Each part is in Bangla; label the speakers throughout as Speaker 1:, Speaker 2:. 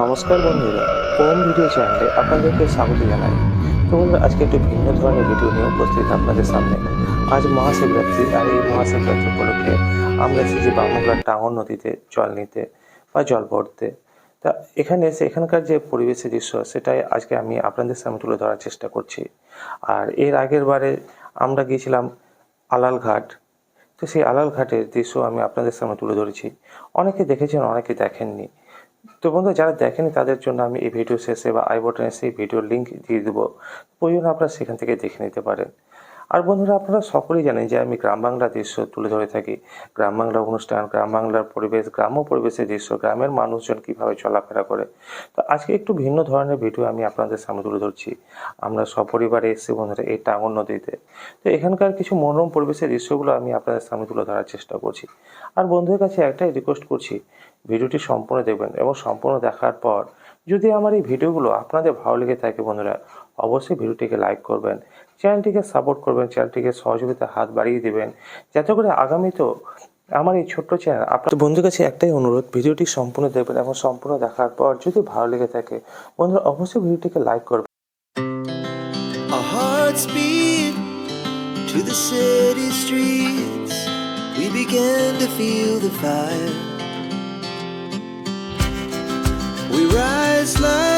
Speaker 1: নমস্কার বন্ধুরা ওম ভিডিও চ্যানেলে আপনাদেরকে স্বাগত জানাই। তো বন্ধুরা, আজকে একটু ভিন্ন ধরনের ভিডিও নিয়ে উপস্থিত আপনাদের সামনে। আজ মহাশিবরাত্রি, আর এই মহাশিবরাত্রি উপলক্ষে আমরা এসেছি বামুগড়ার টাঙ্গন নদীতে জল নিতে বা জল পড়তে তা এখানে এসে এখানকার যে পরিবেশের দৃশ্য, সেটাই আজকে আমি আপনাদের সামনে তুলে ধরার চেষ্টা করছি। আর এর আগের বারে আমরা গিয়েছিলাম আলাল ঘাট। তো সেই আলাল ঘাটের দৃশ্য আমি আপনাদের সামনে তুলে ধরেছি। অনেকে দেখেছেন, অনেকে দেখেননি। তো বন্ধু যারা দেখেনি তাদের জন্য আমি এই ভিডিও শেষে বা আই বটনে সেই ভিডিওর লিঙ্ক দিয়ে দেবো। প্রয়োজন আপনারা সেখান থেকে দেখে নিতে পারেন। আর বন্ধুরা আপনারা সকলেই জানেন যে আমি গ্রাম বাংলার দৃশ্য তুলে ধরে থাকি। গ্রাম বাংলা অনুষ্ঠান, গ্রাম বাংলার পরিবেশ, গ্রাম্য পরিবেশের দৃশ্য, গ্রামের মানুষজন কীভাবে চলাফেরা করে। তো আজকে একটু ভিন্ন ধরনের ভিডিও আমি আপনাদের সামনে তুলে ধরছি। আমরা সপরিবারে এসেছি বন্ধুরা এই টাঙ্গন নদীতে। তো এখানকার কিছু মনোরম পরিবেশের দৃশ্যগুলো আমি আপনাদের সামনে তুলে ধরার চেষ্টা করছি। আর বন্ধুদের কাছে একটাই রিকোয়েস্ট করছি, ভিডিওটি সম্পূর্ণ দেখবেন এবং সম্পূর্ণ দেখার পর যদি আমার এই ভিডিওগুলো আপনাদের ভালো লেগে থাকে বন্ধুরা, অবশ্যই ভিডিওটিকে লাইক করবেন। চ্যানেলটিকে সাপোর্ট করবেন, চ্যানেলটিকে সহযোগিতা হাত বাড়িয়ে দেবেন যাতে করে আগামীতেও আমার এই ছোট্ট চ্যানেল আপনার বন্ধুর কাছে একটাই অনুরোধ, ভিডিওটি সম্পূর্ণ দেখবেন এবং সম্পূর্ণ দেখার পর যদি ভালো লেগে থাকে, বন্ধুরা অবশ্যই ভিডিওটিকে লাইক করবেন
Speaker 2: to the city streets. We began to feel the fire. We rise like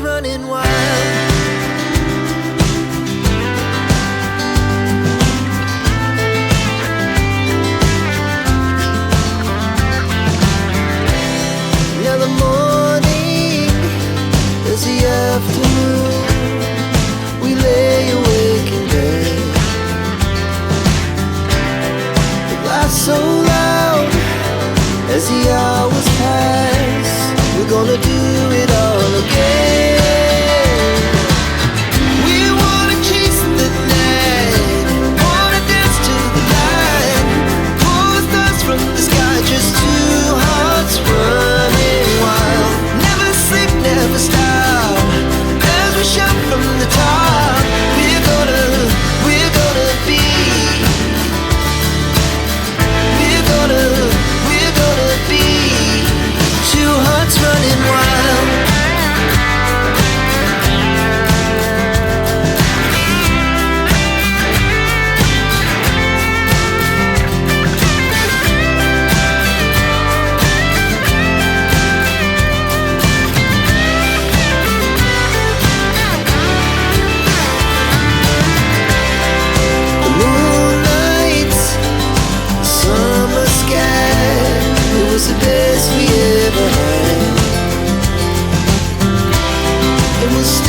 Speaker 2: Running wild. was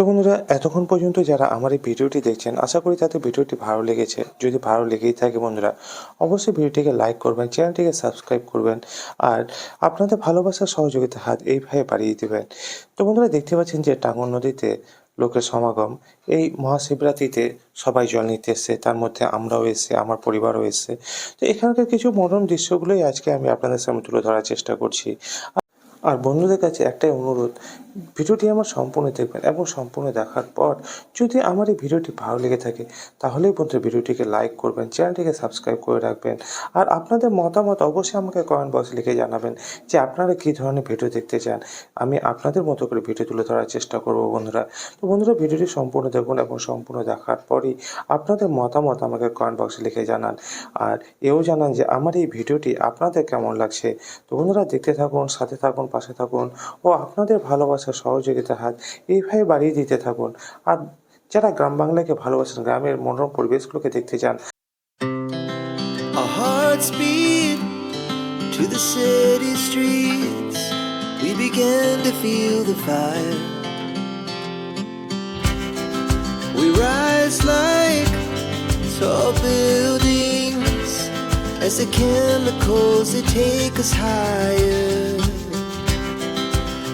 Speaker 1: তো বন্ধুরা, এতক্ষণ পর্যন্ত যারা আমার এই ভিডিওটি দেখছেন, আশা করি তাদের ভিডিওটি ভালো লেগেছে। যদি ভালো লেগেই থাকে বন্ধুরা, অবশ্যই ভিডিওটিকে লাইক করবেন, চ্যানেলটিকে সাবস্ক্রাইব করবেন, আর আপনাদের ভালোবাসার সহযোগিতা হাত এইভাবে বাড়িয়ে দেবেন। তো বন্ধুরা, দেখতে পাচ্ছেন যে টাঙ্গন নদীতে লোকের সমাগম। এই মহাশিবরাত্রিতে সবাই জল নিতে এসছে, তার মধ্যে আমরাও এসে আমার পরিবারও এসছে। তো এখানকার কিছু মনোরম দৃশ্যগুলোই আজকে আমি আপনাদের সামনে তুলে ধরার চেষ্টা করছি। আর বন্ধুদের কাছে একটাই অনুরোধ, ভিডিওটি আমার সম্পূর্ণ দেখবেন এবং সম্পূর্ণ দেখার পর যদি আমার এই ভিডিওটি ভালো লেগে থাকে, তাহলেই বন্ধু ভিডিওটিকে লাইক করবেন, চ্যানেলটিকে সাবস্ক্রাইব করে রাখবেন। আর আপনাদের মতামত অবশ্যই আমাকে কমেন্ট বক্সে লিখে জানাবেন যে আপনারা কী ধরনের ভিডিও দেখতে চান। আমি আপনাদের মতো করে ভিডিও তুলে ধরার চেষ্টা করব বন্ধুরা। তো বন্ধুরা ভিডিওটি সম্পূর্ণ দেখুন এবং সম্পূর্ণ দেখার পরই আপনাদের মতামত আমাকে কমেন্ট বক্সে লিখে জানান। আর এও জানান যে আমার এই ভিডিওটি আপনাদের কেমন লাগছে। তো বন্ধুরা দেখতে থাকুন, সাথে থাকুন পাশে থাকুন। ও আপনাদের ভালোবাসার সহযোগিতা হাত এইভাবে বাড়িয়ে দিতে থাকুন। আর যারা গ্রাম বাংলাকে ভালোবাসেন, গ্রামের মনোরম পরিবেশগুলোকে দেখতে চান।
Speaker 2: We rise like tall buildings as the chemicals that take us higher.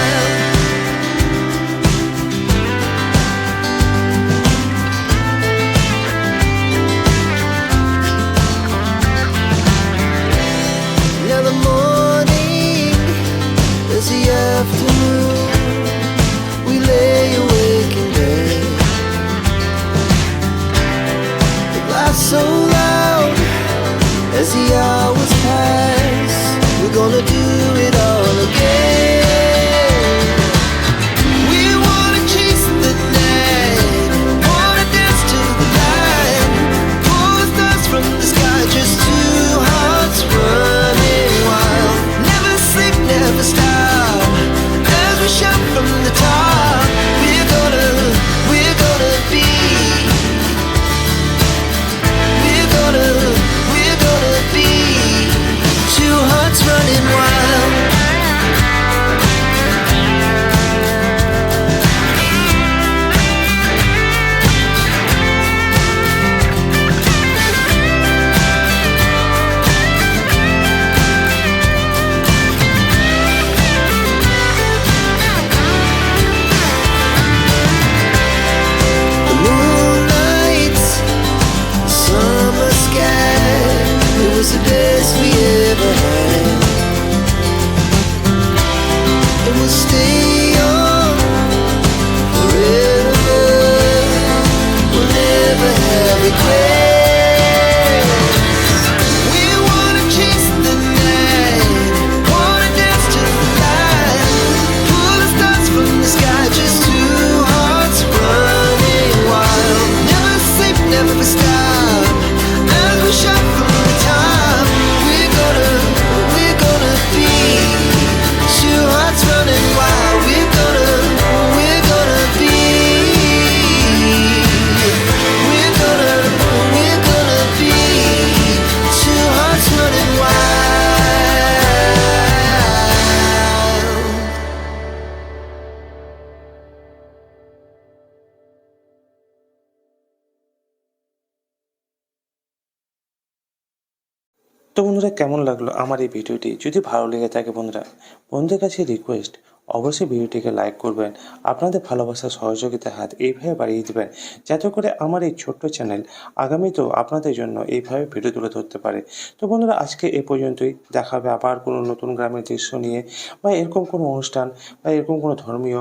Speaker 2: smile
Speaker 1: তো বন্ধুরা কেমন লাগল আমার এই ভিডিওটি? যদি ভালো লেগে থাকে বন্ধুরা, বন্ধুদের কাছে রিকোয়েস্ট অবশ্যই ভিডিওটিকে লাইক করবেন। আপনাদের ভালোবাসার সহযোগিতা, হাত এইভাবে বাড়িয়ে দেবেন, যাতে করে আমার এই ছোট্ট চ্যানেল আগামীতেও আপনাদের জন্য এইভাবে ভিডিও তুলে ধরতে পারে। তো বন্ধুরা, আজকে এই পর্যন্তই। দেখা হবে আবার কোনো নতুন গ্রামের দৃশ্য নিয়ে বা এরকম কোনো অনুষ্ঠান বা এরকম কোনো ধর্মীয়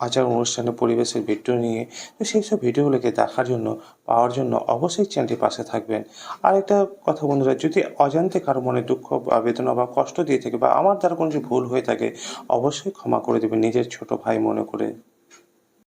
Speaker 1: আচার অনুষ্ঠানে পরিবেশের ভিডিও নিয়ে, তো সেই সব ভিডিওগুলোকে দেখার জন্য, পাওয়ার জন্য অবশ্যই চ্যানেলটি পাশে থাকবেন। আর একটা কথা বন্ধুরা, যদি অজান্তে কারও মনে দুঃখ বা বেদনা বা কষ্ট দিয়ে থাকে বা আমার দ্বারা কোনো ভুল হয়ে থাকে, অবশ্যই ক্ষমা করে দেবেন নিজের ছোট ভাই মনে করে।